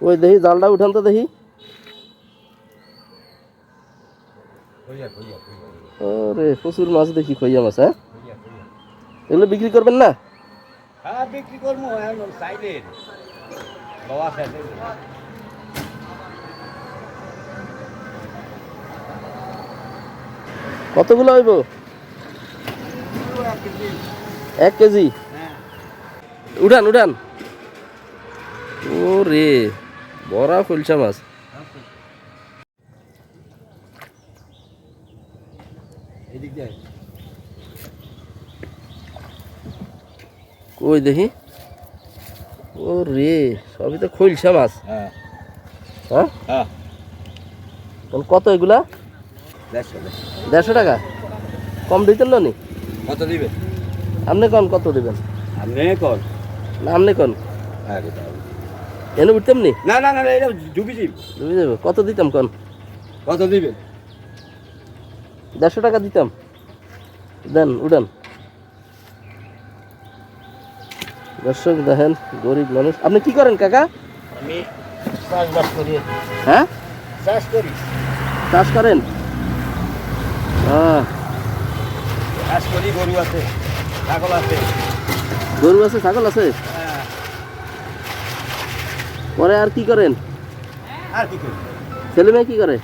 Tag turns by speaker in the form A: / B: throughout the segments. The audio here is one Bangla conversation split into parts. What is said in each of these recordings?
A: ওই দেখি জালটা উঠান তো দেখি। ওরে প্রচুর মাছ দেখি খইয়া মাছ হ্যাঁ? এগুলো বিক্রি করবেন না?
B: হ্যাঁ বিক্রি করব
A: কতগুলো হইব? এক কেজি।
B: হ্যাঁ।
A: উঠান উঠান। ও রে বড়া খুলছা মাছ। কই দেখি? ও রে সবই তো খুলছা মাছ।
B: হ্যাঁ।
A: হ্যাঁ?
B: হ্যাঁ।
A: কত এগুলা?
B: দেড়শো
A: টাকা? কম দিতেন না
B: কত দিবে?
A: আপনি কন কত দিবেন?
B: আপনি কর
A: না আপনি কন?
B: হ্যাঁ দিতে।
A: এনে উঠতাম নি
B: না না না এটা ডুবি দিব
A: বুঝে যাবে কত দিতাম কন?
B: কত দিবেন?
A: দেড়শো টাকা দিতাম। দেন উঠান। দর্শক দেখেন গরিব মানুষ। আপনি কি করেন কাকা?
B: আমি চাষবাস করি।
A: হ্যাঁ?
B: চাষ করি।
A: চাষ করেন? হ্যাঁ
B: চাষ করি গরু আছে ছাগল আছে।
A: গরু আছে ছাগল আছে? পরে আর কি করেন?
B: আর কি করি?
A: ছেলে মেয়ে কি করে?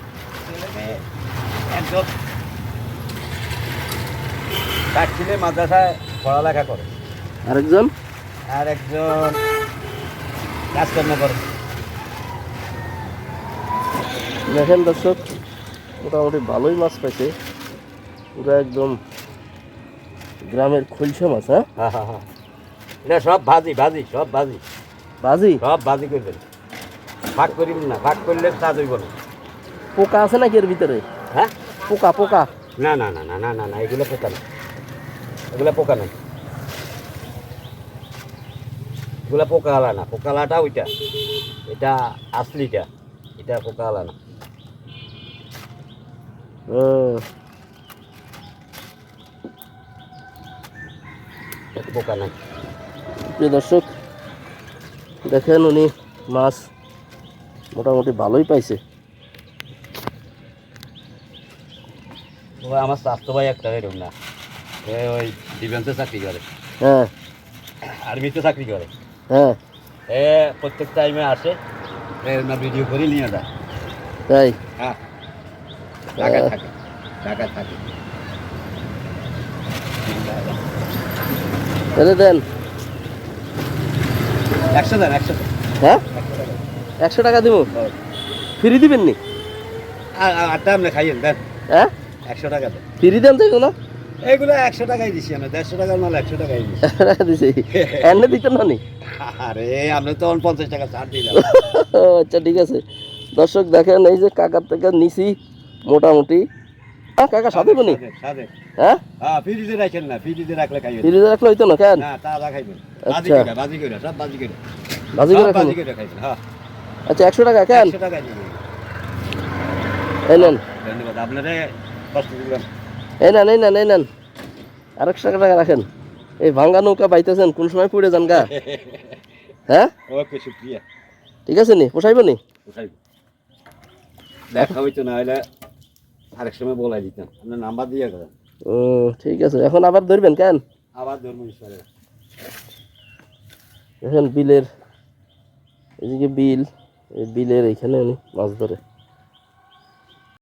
B: তার ছেলে মাদ্রাসায় পড়ালেখা করে।
A: আরেকজন?
B: আর একজন কাজকর্ম করে।
A: দেখেন দর্শক মোটামুটি ভালোই মাছ পাইছে পুরো একদম গ্রামের খলসা মাছ হ্যাঁ?
B: হ্যাঁ হ্যাঁ হ্যাঁ। এটা সব ভাজি ভাজি সব ভাজি।
A: বাজি?
B: সব ভাজি করবেন ভাগ করিব না ভাগ করলে স্বাদ হইব না।
A: পোকা আছে নাকি এর ভিতরে?
B: হ্যাঁ?
A: পোকা পোকা।
B: না না না না না না না এগুলো পোকা না। এগুলো পোকা না এগুলো পোকা আলা না পোকা আলাটা ওইটা। এটা আসলিটা এটা পোকা আলা না। পোকা না
A: প্রিয় দর্শক দেখেন উনি মাছ মোটামুটি ভালোই পাইছে।
B: আমার স্বাস্থ্য ভাই একটা এরকম না। ওই ডিফেন্সে চাকরি করে।
A: হ্যাঁ।
B: আর্মিতে চাকরি করে।
A: হ্যাঁ।
B: এ প্রত্যেক টাইমে আসে না ভিডিও করে নিয়ে যায়।
A: তাই?
B: হ্যাঁ। ঢাকায় থাকে ঢাকায় থাকে।
A: দেন।
B: একশো দেন একশো
A: হ্যাঁ? একশো টাকা দিব? ফ্রি দিবেন নি?
B: আপনি খাইয়েন দেন।
A: হ্যাঁ?
B: একশো টাকা দেন।
A: ফ্রি দেন তো এগুলো?
B: এইগুলো একশো টাকাই দিছি দেড়শো টাকার মাল একশো টাকাই দিছি।
A: এনে দিতেন না নি?
B: আরে আমরা তো পঞ্চাশ টাকা ছাড় দিলাম।
A: আচ্ছা ঠিক আছে। দর্শক দেখেন এই যে কাকার থেকে নিছি মোটামুটি। হ্যাঁ কাকা বনি। হ্যাঁ?
B: হ্যাঁ ফ্রিজে রাখেন না ফ্রিজে রাখলে খাইবেন
A: ফ্রিজে রাখলে হইতো না কেন?
B: না তাজা খাইবেন। বাজি
A: আচ্ছা।
B: করে বাজি করে সব বাজি করে
A: ভাজি করে
B: বাজি করে খাইবেন হ্যাঁ।
A: আচ্ছা টাকা কেন?
B: একশো টাকা
A: এই নেন।
B: ধন্যবাদ আপনারে কষ্ট দিলাম।
A: এই নেন এই নেন এই নেন। আর একশো টাকা রাখেন। এই ভাঙ্গা নৌকা পাইতেছেন কোন সময় পুড়ে যান গা? হ্যাঁ?
B: ওকে শুক্রিয়া।
A: ঠিক আছে নি পোষাইব নি?
B: দেখা হইতো না আরেক সময় বলাই দিতাম। আপনার নাম্বার দিয়ে গেলেন
A: ও ঠিক আছে। এখন আবার ধরবেন কেন?
B: আবার ধর্ম স্যার
A: এখন বিলের এদিকে বিল এই বিলের এইখানে উনি মাছ ধরে।